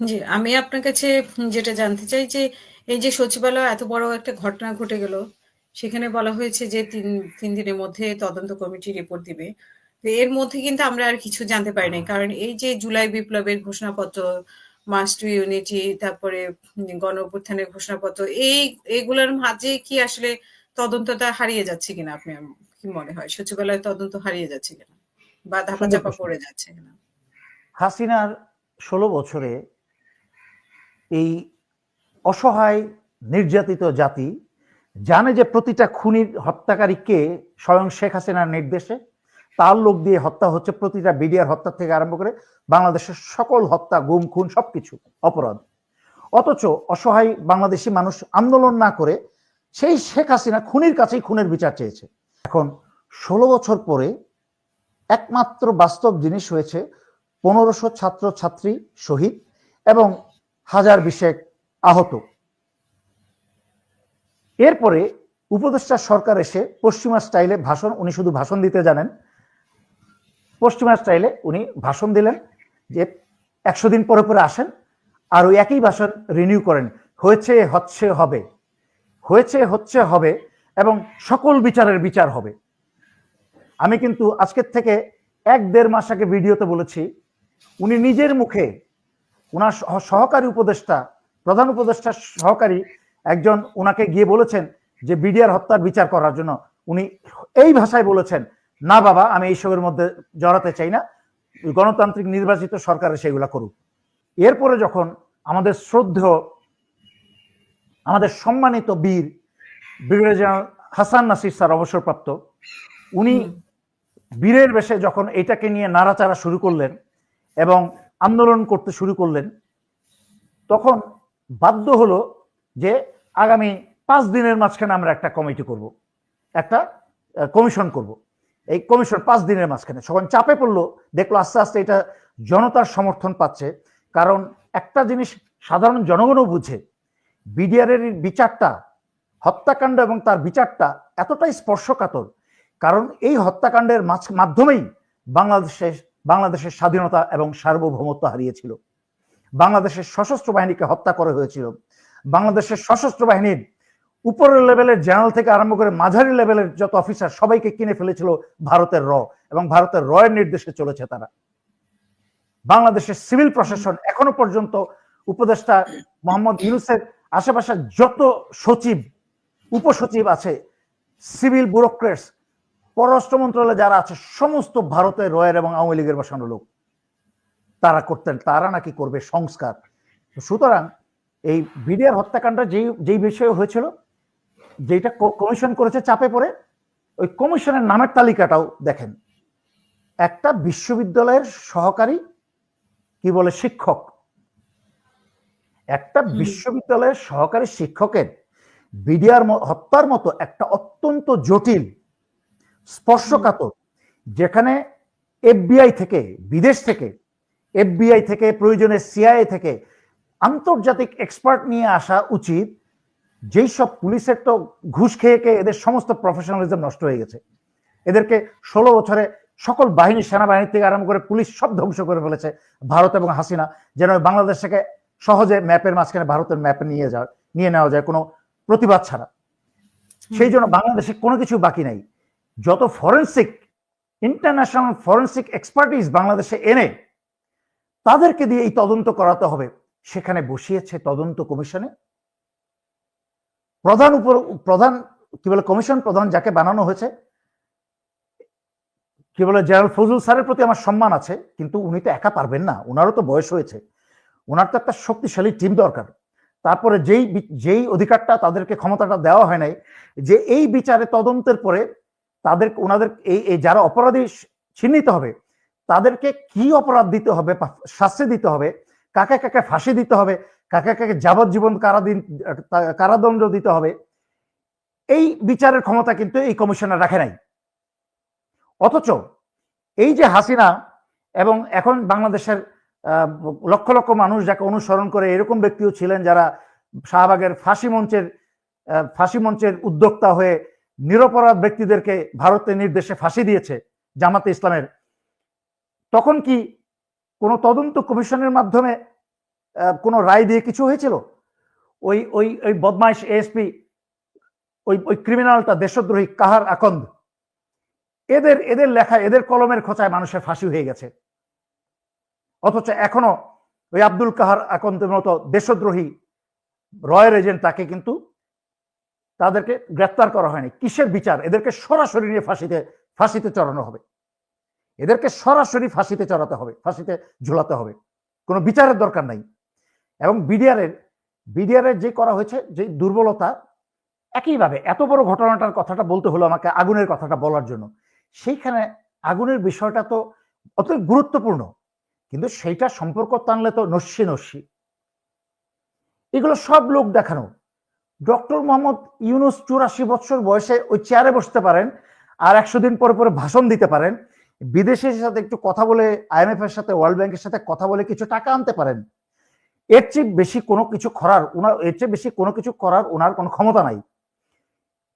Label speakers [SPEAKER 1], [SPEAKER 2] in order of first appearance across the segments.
[SPEAKER 1] জি, আমি আপনার কাছে যেটা জানতে চাই যে, এই যে সচিবালয়ে এত বড় একটা ঘটনা ঘটে গেল, সেখানে বলা হয়েছে যে ৩, ৩ দিনের মধ্যে তদন্ত কমিটি রিপোর্ট দিবে। তো এর মধ্যে কিন্তু আমরা আর কিছু জানতে পারি নাই। কারণ এই যে জুলাই বিপ্লবের ঘোষণাপত্র, মার্চ টু ইউনিটি, তারপরে গণ অভ্যুত্থানের ঘোষণাপত্র, এই এগুলোর মাঝে কি আসলে তদন্তটা হারিয়ে যাচ্ছে কিনা আপনি কি মনে হয়? সচিবালয়ের তদন্ত হারিয়ে যাচ্ছে কিনা? বা ধাপাচাপা
[SPEAKER 2] প্রশ্ন।
[SPEAKER 1] পড়ে যাচ্ছে কিনা?
[SPEAKER 2] হাসিনার ১৬ বছরে এই অসহায়, নির্যাতিত জাতি জানে যে প্রতিটা খুনির হত্যাকারীকে স্বয়ং শেখ হাসিনার নির্দেশে। তার লোক দিয়ে হত্যা হচ্ছে প্রতিটা বিডিআর হত্যা থেকে আরম্ভ করে বাংলাদেশের সকল হত্যা, গুম, খুন সবকিছু অপরাধ। অথচ অসহায় বাংলাদেশি মানুষ আন্দোলন না করে সেই শেখ হাসিনা খুনির কাছেই খুনের বিচার চেয়েছে। এখন ষোলো বছর পরে একমাত্র বাস্তব জিনিস হয়েছে পনেরোশো ছাত্র ছাত্রী শহীদ এবং হাজার বিশেক আহত। এরপরে উপদেষ্টা সরকার এসে পশ্চিমা স্টাইলে ভাষণ, উনি শুধু ভাষণ দিতে জানেন, পশ্চিমা স্টাইলে উনি ভাষণ দিলেন যে একশো দিন পরে পরে আসেন আর ওই একই ভাষণ রিনিউ করেন। হয়েছে, হচ্ছে, হবে। হয়েছে, হচ্ছে, হবে এবং সকল বিচারের বিচার হবে। আমি কিন্তু আজকের থেকে এক দেড় মাস আগে ভিডিওতে বলেছি, উনি নিজের মুখে ওনার সহ- সহকারী উপদেষ্টা প্রধান উপদেষ্টা সহকারী একজন ওনাকে গিয়ে বলেছেন যে বিডিআর হত্যার বিচার করার জন্য। উনি এই ভাষায় বলেছেন না বাবা আমি এইসবের মধ্যে জড়াতে চাই না। গণতান্ত্রিক নির্বাচিত সরকারে সেগুলো করুক। এরপরে যখন আমাদের শ্রদ্ধেয় আমাদের সম্মানিত বীর brigadier general Hasan Nasir sir অবসরপ্রাপ্ত উনি বীরের বেশে যখন এটাকে নিয়ে নাড়াচাড়া শুরু করলেন এবং আন্দোলন করতে শুরু করলেন, তখন বাধ্য হলো যে আগামী পাঁচ দিনের মাঝখানে আমরা একটা কমিটি করব, একটা কমিশন করব। এই কমিশন পাঁচ দিনের মাঝখানে। যখন চাপে পড়ল, দেখল আস্তে আস্তে এটা জনতার সমর্থন পাচ্ছে, কারণ একটা জিনিস সাধারণ জনগণও বুঝে, বিডিআরের বিচারটা, হত্যাকাণ্ড এবং তার বিচারটা এতটাই স্পর্শকাতর, কারণ এই হত্যাকাণ্ডের মাধ্যমেই বাংলাদেশের বাংলাদেশের স্বাধীনতা এবং সার্বভৌমত্ব হারিয়েছিল। বাংলাদেশের সশস্ত্র বাহিনীকে হত্যা করা হয়েছিল। বাংলাদেশের সশস্ত্র বাহিনীর উপরের লেভেলের জেনারেল থেকে আরম্ভ করে মাঝারি লেভেলের যত অফিসার সবাইকে কিনে ফেলেছিল ভারতের র এবং ভারতের র এর নির্দেশে চলেছে তারা। বাংলাদেশের সিভিল প্রশাসন এখনও পর্যন্ত উপদেষ্টা মোহাম্মদ ইউনুসের আশেপাশে যত সচিব, উপসচিব আছে, সিভিল ব্যুরোক্রেটস পররাষ্ট্র মন্ত্রণালয়ে যারা আছে সমস্ত ভারতের রয়ের এবং আওয়ামী লীগের বসানো লোক তারা করতেন তারা নাকি করবে সংস্কার। সুতরাং এই বিডিআর হত্যাকাণ্ড যেই যেই বিষয়ে হয়েছিল যেটা কমিশন করেছে চাপে পড়ে ওই কমিশনের নামের তালিকাটাও দেখেন। একটা বিশ্ববিদ্যালয়ের সহকারী কি বলে শিক্ষক। একটা বিশ্ববিদ্যালয়ের সহকারী শিক্ষকের বিডিআর হত্যার মতো একটা অত্যন্ত জটিল স্পর্শকাতর, যেখানে এফবিআই থেকে, বিদেশ থেকে, এফবিআই থেকে, প্রয়োজনে সিআইএ থেকে আন্তর্জাতিক এক্সপার্ট নিয়ে আসা উচিত। যেই সব পুলিশের তো ঘুষ খেয়ে খেয়ে এদের সমস্ত প্রফেশনালিজম নষ্ট হয়ে গেছে। এদেরকে ষোলো বছরে সকল বাহিনী সেনাবাহিনী থেকে আরম্ভ করে পুলিশ সব ধ্বংস করে ফেলেছে ভারত এবং হাসিনা। যেন বাংলাদেশ থেকে সহজে ম্যাপের মাঝখানে ভারতের ম্যাপে নিয়ে যাওয়া, নিয়ে নেওয়া যায় কোনো প্রতিবাদ ছাড়া। সেই জন্য বাংলাদেশে কোনো কিছু বাকি নাই। যত ফরেন্সিক ইন্টারন্যাশনাল ফরেন্সিক এক্সপার্টিস বাংলাদেশে এনে, তাদেরকে দিয়ে এই তদন্ত করাতে হবে। সেখানে বসিয়েছে তদন্ত কমিশনে। প্রধান উপর প্রধান, কি বলে, কমিশন প্রধান যাকে বানানো হয়েছে, কি বলে, জেনারেল ফজল স্যারের প্রতি আমার সম্মান আছে, কিন্তু উনি তো একা পারবেন না ওনারও তো বয়স হয়েছে। ওনার তো একটা শক্তিশালী টিম দরকার। তারপরে যেই যেই অধিকারটা তাদেরকে ক্ষমতাটা দেওয়া হয় নাই, যে এই বিচারে তদন্তের পরে তাদের ওনাদের এই যারা অপরাধী চিহ্নিত হবে, তাদেরকে কি অপরাধ দিতে হবে শাস্তি দিতে হবে, কাকে কাকে ফাঁসি দিতে হবে, কাকে কাকে যাবজ্জীবন কারাদিন কারাদণ্ড দিতে হবে, এই বিচারের ক্ষমতা কিন্তু এই কমিশনার রাখে নাই। অথচ এই যে হাসিনা এবং এখন বাংলাদেশের লক্ষ লক্ষ মানুষ যাকে অনুসরণ করে এরকম ব্যক্তিও ছিলেন যারা শাহবাগের ফাঁসি মঞ্চের ফাঁসি মঞ্চের উদ্যোক্তা হয়ে নিরপরাধ ব্যক্তিদেরকে ভারতের নির্দেশে ফাঁসি দিয়েছে জামাতে ইসলামের। তখন কি কোনো তদন্ত কমিশনের মাধ্যমে কোনো রায় দিয়ে কিছু হয়েছিল? ওই ওই ওই বদমাইশ এএসপি ওই ওই ক্রিমিনালটা দেশদ্রোহী কাহার আকন্দ? এদের এদের লেখা, এদের কলমের খোঁচায় মানুষের ফাঁসি হয়ে গেছে। অথচ এখনও ওই আব্দুল কাহার আকন্দের মতো দেশদ্রোহী রয়ের এজেন্ট তাকে কিন্তু তাদেরকে গ্রেপ্তার করা হয়নি। কিসের বিচার? এদেরকে সরাসরি নিয়ে ফাঁসিতে ফাঁসিতে চড়ানো হবে। এদেরকে সরাসরি ফাঁসিতে চড়াতে হবে, ফাঁসিতে ঝুলাতে হবে। কোনো বিচারের দরকার নাই। এবং বিডিআরের বিডিআরের যে করা হয়েছে, যে দুর্বলতা, একইভাবে এত বড় ঘটনাটার কথাটা বলতে হলো আমাকে আগুনের কথাটা বলার জন্য। সেইখানে আগুনের বিষয়টা তো অত গুরুত্বপূর্ণ। কিন্তু সেইটা সম্পর্ক টানলে তো নস্যি নস্যি। এগুলো সব লোক দেখানো। ডক্টর মোহাম্মদ ইউনুস চুরাশি বছর বয়সে ওই চেয়ারে বসতে পারেন আর একশো দিন পরে পরে ভাষণ দিতে পারেন। বিদেশের সাথে একটু কথা বলে, আইএমএফ এর সাথে, ওয়ার্ল্ড ব্যাংকের সাথে কথা বলে কিছু টাকা আনতে পারেন। এর চেয়ে বেশি কোনো কিছু করার উনার, এর চেয়ে বেশি কোনো কিছু করার ওনার কোনো ক্ষমতা নাই।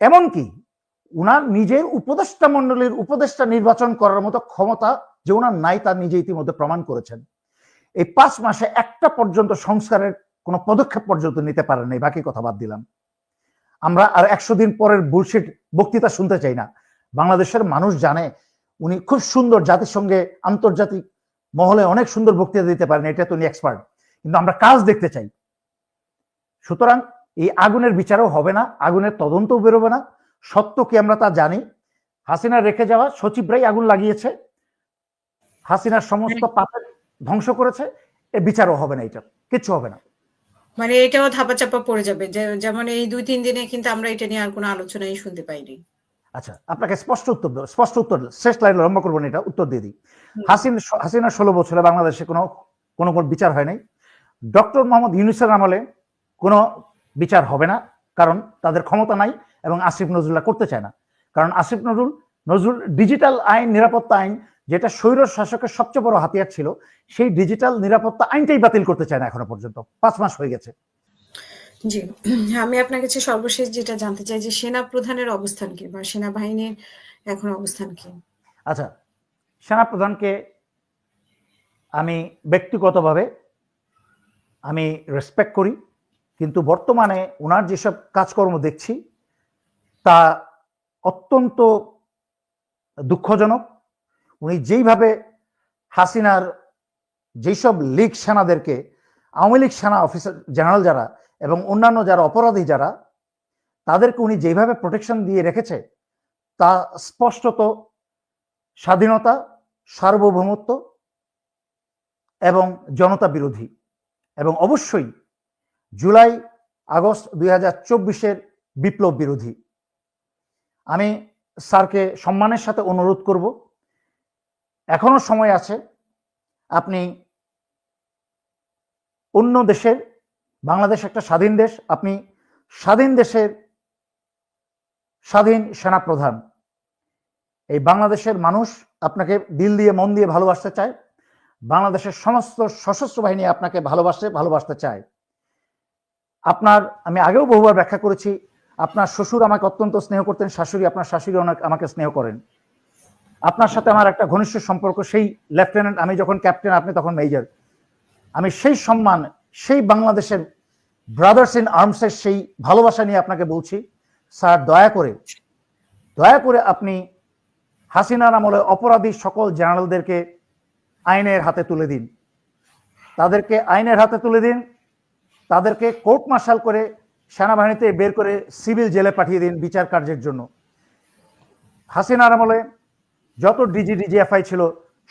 [SPEAKER 2] এমনকি উনার নিজের উপদেষ্টা মন্ডলীর উপদেষ্টা নির্বাচন করার মতো ক্ষমতা যে ওনার নাই তা নিজে ইতিমধ্যে প্রমাণ করেছেন। এই পাঁচ মাসে একটা পর্যন্ত সংস্কারের কোনো পদক্ষেপ পর্যন্ত নিতে পারেন নাই বাকি কথা বাদ দিলাম। আমরা আর একশো দিন পরের বুলশিট বক্তৃতা শুনতে চাই না। বাংলাদেশের মানুষ জানে উনি খুব সুন্দর জাতিসংঘে আন্তর্জাতিক মহলে অনেক সুন্দর বক্তৃতা দিতে পারেন এটা তো উনি এক্সপার্ট কিন্তু আমরা কাজ দেখতে চাই। সুতরাং এই আগুনের বিচারও হবে না আগুনের তদন্তও বেরোবে না। সত্য কি আমরা তা জানি? হাসিনা রেখে যাওয়া সচিবরাই আগুন লাগিয়েছে। হাসিনার সমস্ত পাপের ধ্বংস করেছে এ বিচারও হবে না এটা কিচ্ছু হবে না।
[SPEAKER 1] মানে এটাও ধাপাচাপা পড়ে যাবে। যেমন এই দুই তিন দিনে কিন্তু আমরা এটা নিয়ে আর কোনো আলোচনাই শুনতে পাইনি।
[SPEAKER 2] আচ্ছা আপনাকে স্পষ্ট উত্তর দেবো স্পষ্ট উত্তর শেষ লাইন লম্বা করব এটা উত্তর দিয়ে দিই। হাসিন হাসিনা ষোলো বছরে বাংলাদেশে কোনো কোনো কোনো বিচার হয় নাই। ডক্টর মোহাম্মদ ইউনুসের আমলে কোনো বিচার হবে না কারণ তাদের ক্ষমতা নাই এবং আসিফ নজরুল্লাহ করতে চায় না। কারণ আসিফ নজরুল নজরুল ডিজিটাল আইন নিরাপত্তা আইন যেটা স্বৈর শাসকের সবচেয়ে বড় হাতিয়ার ছিল সেই ডিজিটাল নিরাপত্তা আইনটাই বাতিল করতে চায় না এখনও পর্যন্ত। পাঁচ মাস হয়ে গেছে।
[SPEAKER 1] জি আমি আপনার কাছে সর্বশেষ যেটা জানতে চাই যে সেনা প্রধানের অবস্থান কি বা সেনাবাহিনীর এখন অবস্থান কি?
[SPEAKER 2] আচ্ছা সেনাপ্রধানকে আমি ব্যক্তিগতভাবে আমি রেসপেক্ট করি কিন্তু বর্তমানে ওনার যেসব কাজকর্ম দেখছি তা অত্যন্ত দুঃখজনক। উনি যেইভাবে হাসিনার যেসব লীগ সেনাদেরকে, আওয়ামী লীগ সেনা অফিসার, জেনারেল যারা এবং অন্যান্য যারা অপরাধী যারা, তাদেরকে উনি যেভাবে প্রোটেকশন দিয়ে রেখেছে, তা স্পষ্টত স্বাধীনতা, সার্বভৌমত্ব এবং জনতা বিরোধী। এবং অবশ্যই জুলাই আগস্ট দুই হাজার চব্বিশের বিপ্লব বিরোধী। আমি স্যারকে সম্মানের সাথে অনুরোধ করব এখনও সময় আছে, আপনি অন্য দেশের, বাংলাদেশ একটা স্বাধীন দেশ, আপনি স্বাধীন দেশের স্বাধীন সেনাপ্রধান। এই বাংলাদেশের মানুষ আপনাকে দিল দিয়ে মন দিয়ে ভালোবাসতে চায়, বাংলাদেশের সমস্ত সশস্ত্র বাহিনী আপনাকে ভালোবাসে ভালোবাসতে চায়। আপনার, আমি আগেও বহুবার ব্যাখ্যা করেছি, আপনার শ্বশুর আমাকে অত্যন্ত স্নেহ করতেন, শাশুড়ি আপনার শাশুড়ি অনেক আমাকে স্নেহ করেন। আপনার সাথে আমার একটা ঘনিষ্ঠ সম্পর্ক, সেই লেফটেন্যান্ট, আমি যখন ক্যাপ্টেন, আপনি তখন মেজর। আমি সেই সম্মান, সেই বাংলাদেশের ব্রাদার্স ইন আর্মসের সেই ভালোবাসা নিয়ে আপনাকে বলছি। স্যার, দয়া করে দয়া করে আপনি হাসিনার আমলে অপরাধী সকল জেনারেলদেরকে আইনের হাতে তুলে দিন। তাদেরকে আইনের হাতে তুলে দিন, তাদেরকে কোর্ট মার্শাল করে সেনাবাহিনীতে বের করে সিভিল জেলে পাঠিয়ে দিন বিচার কার্যের জন্য। হাসিনার আমলে যত ডিজি ডিজিএফআই ছিল,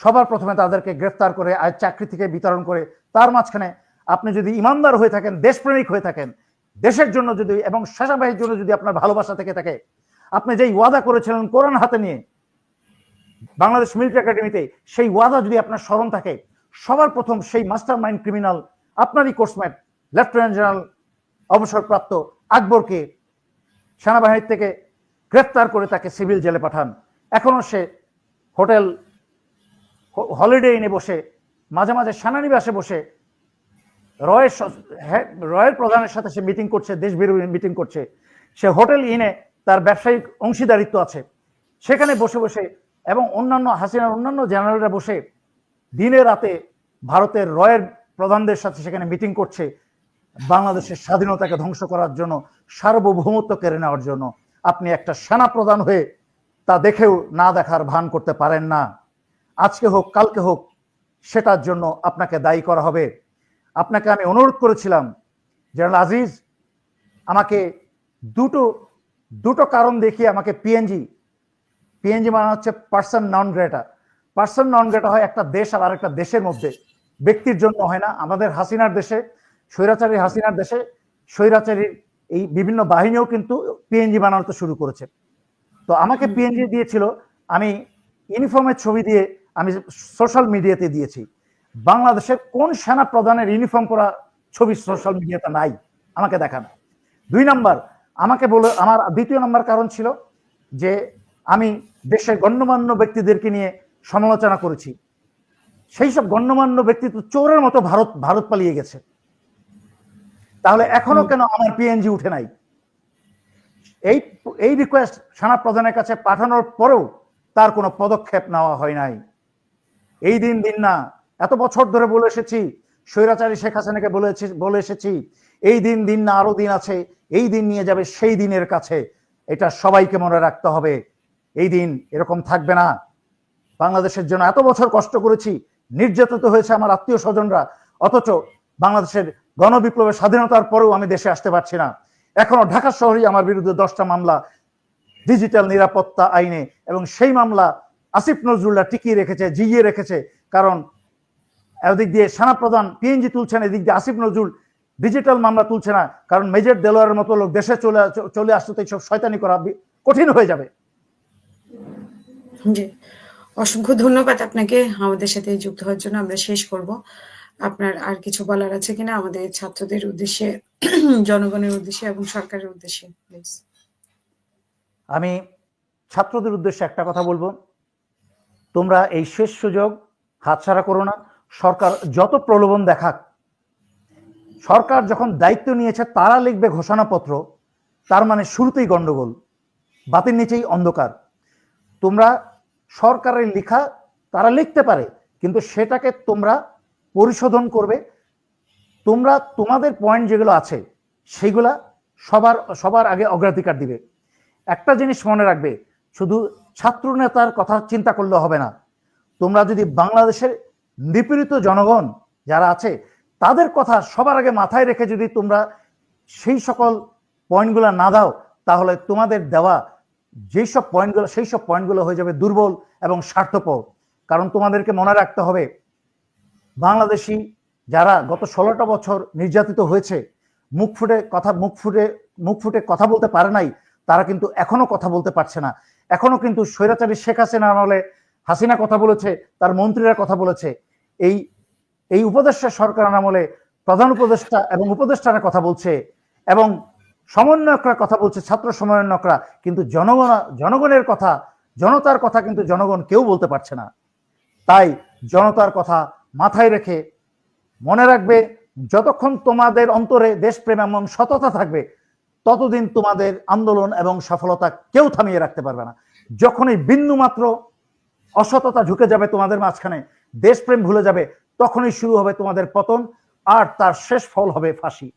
[SPEAKER 2] সবার প্রথমে তাদেরকে গ্রেফতার করে, আর চাকরি থেকে বিতরণ করে, তার মাঝখানে আপনি যদি ইমানদার হয়ে থাকেন, দেশপ্রেমিক হয়ে থাকেন, দেশের জন্য যদি এবং সেনাবাহিনীর জন্য যদি আপনার ভালোবাসা থেকে থাকে, আপনি যেই ওয়াদা করেছিলেন কোরআন হাতে নিয়ে, বাংলাদেশ মিলিটারি একাডেমিতে, সেই ওয়াদা যদি আপনার স্মরণ থাকে, সবার প্রথম সেই মাস্টার মাইন্ড ক্রিমিনাল, আপনারই কোর্সমেট লেফটেন্যান্ট জেনারেল অবসরপ্রাপ্ত আকবরকে সেনাবাহিনীর থেকে গ্রেফতার করে তাকে সিভিল জেলে পাঠান। এখনও সে হোটেল, হলিডে ইনে বসে, মাঝে মাঝে সেনানিবাসে বসে, রয়ের রয়ের প্রধানের সাথে সে মিটিং করছে, দেশ বিরোধী মিটিং করছে। সে হোটেল ইনে তার ব্যবসায়িক অংশীদারিত্ব আছে। সেখানে বসে বসে এবং অন্যান্য, হাসিনার অন্যান্য জেনারেলরা বসে দিনে রাতে ভারতের রয়ের প্রধানদের সাথে সেখানে মিটিং করছে, বাংলাদেশের স্বাধীনতাকে ধ্বংস করার জন্য, সার্বভৌমত্ব কেড়ে নেওয়ার জন্য। আপনি একটা সেনা প্রধান হয়ে তা দেখেও না দেখার ভান করতে পারেন না। আজকে হোক, কালকে হোক, সেটার জন্য আপনাকে দায়ী করা হবে। আপনাকে আমি অনুরোধ করেছিলাম, জেনারেল আজিজ, আমাকে দুটো দুটো কারণ দেখিয়ে আমাকে পিএনজি পিএনজি মানে হচ্ছে person non grata person non grata হয় একটা দেশ আর আরেকটা দেশের মধ্যে। ব্যক্তির জন্য হয় না, আমাদের হাসিনার দেশে, স্বৈরাচারী হাসিনার দেশে, স্বৈরাচারীর এই বিভিন্ন বাহিনীও কিন্তু পিএনজি বানাতে শুরু করেছে। তো আমাকে পিএনজি দিয়েছিল আমি ইউনিফর্মের ছবি দিয়ে আমি সোশ্যাল মিডিয়াতে দিয়েছি। বাংলাদেশের কোন সেনা প্রধানের ইউনিফর্ম পরা ছবি সোশ্যাল মিডিয়াতে নাই আমাকে দেখান। দুই নাম্বার আমাকে বলে আমার দ্বিতীয় নাম্বার কারণ ছিল যে আমি দেশের গণ্যমান্য ব্যক্তিদেরকে নিয়ে সমালোচনা করেছি। সেই সব গণ্যমান্য ব্যক্তি তো চোরের মতো ভারত ভারত পালিয়ে গেছে। তাহলে এখনও কেন আমার পিএনজি উঠে নাই? এই এই রিকোয়েস্ট সেনা প্রধানের কাছে পাঠানোর পরেও তার কোনো পদক্ষেপ নেওয়া হয় নাই। এই দিন দিন না, এত বছর ধরে বলে এসেছি, স্বৈরাচারী শেখ হাসিনাকে বলেছি বলে এসেছি, এই দিন দিন না, আরও দিন আছে, এই দিন নিয়ে যাবে সেই দিনের কাছে। এটা সবাইকে মনে রাখতে হবে, এই দিন এরকম থাকবে না। বাংলাদেশের জন্য এত বছর কষ্ট করেছি, নির্যাতিত হয়েছে আমার আত্মীয় স্বজনরা, অথচ বাংলাদেশের গণবিপ্লবের স্বাধীনতার পরেও আমি দেশে আসতে পারছি না। এখনও ঢাকা শহরেই আমার বিরুদ্ধে দশটা মামলা ডিজিটাল নিরাপত্তা আইনে এবং সেই মামলা আসিফ নজরুল্লাহ টিকিয়ে রেখেছে জিইয়ে রেখেছে। কারণ এদিক দিয়ে সেনা প্রধান পিএনজি তুলছেন, এদিক দিয়ে আসিফ নজরুল ডিজিটাল মামলা তুলছে না। কারণ মেজর দেলোয়ারের মতো লোক দেশে চলে চলে আসতে তো এইসব শয়তানি করা কঠিন হয়ে যাবে।
[SPEAKER 1] অসংখ্য ধন্যবাদ আপনাকে আমাদের সাথে যুক্ত হওয়ার জন্য। আমরা শেষ করব। আপনার আর কিছু বলার আছে কিনা? আমাদের ছাত্রদের উদ্দেশ্যে জনগণের উদ্দেশ্যে এবং সরকারের উদ্দেশ্যে প্লিজ
[SPEAKER 2] আমি ছাত্রদের উদ্দেশ্যে একটা কথা বলব। তোমরা এই শেষ সুযোগ হাতছাড়া করো না। সরকার যত প্রলোভন দেখাক, সরকার যখন দায়িত্ব নিয়েছে, তারা লিখবে ঘোষণাপত্র, তার মানে শুরুতেই গন্ডগোল, বাতির নিচেই অন্ধকার। তোমরা সরকারের লেখা তারা লিখতে পারে, কিন্তু সেটাকে তোমরা পরিশোধন করবে তোমরা তোমাদের পয়েন্ট যেগুলো আছে সেগুলা সবার সবার আগে অগ্রাধিকার দিবে। একটা জিনিস মনে রাখবে, শুধু ছাত্র নেতার কথা চিন্তা করলে হবে না। তোমরা যদি বাংলাদেশের নিপীড়িত জনগণ যারা আছে, তাদের কথা সবার আগে মাথায় রেখে যদি তোমরা সেই সকল পয়েন্টগুলো না দাও, তাহলে তোমাদের দেওয়া যেই সব পয়েন্টগুলো সেই সব পয়েন্টগুলো হয়ে যাবে দুর্বল এবং স্বার্থপর। কারণ তোমাদেরকে মনে রাখতে হবে, বাংলাদেশি যারা গত ষোলোটা বছর নির্যাতিত হয়েছে, মুখ ফুটে কথা, মুখ ফুটে মুখ ফুটে কথা বলতে পারে নাই, তারা কিন্তু এখনও কথা বলতে পারছে না। এখনও কিন্তু স্বৈরাচারী শেখ হাসিনা আমলে হাসিনা কথা বলেছে, তার মন্ত্রীরা কথা বলেছে। এই এই উপদেষ্টা সরকার আমলে প্রধান উপদেষ্টা এবং উপদেষ্টারা কথা বলছে এবং সমন্বয়করা কথা বলছে, ছাত্র সমন্বয়করা, কিন্তু জনগণ, জনগণের কথা, জনতার কথা কিন্তু জনগণ কেউ বলতে পারছে না। তাই জনতার কথা মাথায় রেখে মনে রাখবে, যতক্ষণ তোমাদের অন্তরে দেশপ্রেম এবং সততা থাকবে, ততদিন তোমাদের আন্দোলন এবং সফলতা কেউ থামিয়ে রাখতে পারবে না। যখনই বিন্দু মাত্র অসততা ঢুকে যাবে তোমাদের মাঝখানে, দেশপ্রেম ভুলে যাবে, তখনই শুরু হবে তোমাদের পতন, আর তার শেষ ফল হবে ফাঁসি।